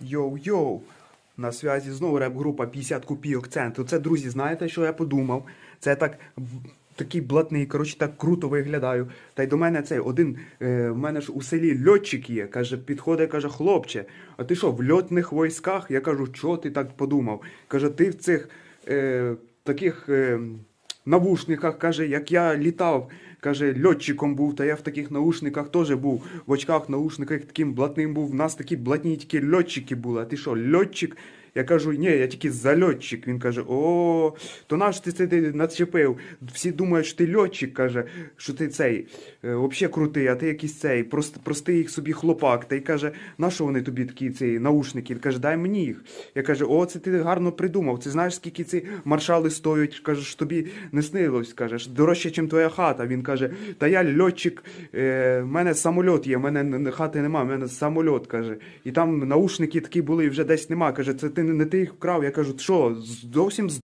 Йоу-йоу! На зв'язі знову реп-група 50 копійок центру. Це, друзі, знаєте, що я подумав? Це так такий блатний, коротше, так круто виглядаю. Та й до мене цей один, е, в мене ж у селі льотчик є. Каже, підходить, каже, хлопче, а ти що, в льотних військах? Я кажу, чого ти так подумав? Каже, ти в цих е, таких. Е, навушниках, каже, як я літав, каже, льотчиком був, та я в таких наушниках теж був, в очках, наушниках таким блатним був. В нас такі блатні тільки льотчики були. А ти що, льотчик? Я кажу, ні, я тільки зальотчик. Він каже: О, то наш ти це начепив. Всі думають, що ти льотчик, каже, що ти цей е, взагалі крутий, а ти якийсь цей, прост, простий собі хлопак. Та й каже, на що вони тобі такі ці наушники? Він каже, дай мені їх. Я кажу, о, це ти гарно придумав. Ти знаєш, скільки ці маршали стоять? Кажеш, тобі не снилось. Кажеш, дорожче, ніж твоя хата. Він каже, та я льотчик, е, в мене самольот є, в мене хати нема, в мене самольот, каже. І там наушники такі були, і вже десь нема. Каже, це ти не ти їх вкрав. Я кажу, що, зовсім з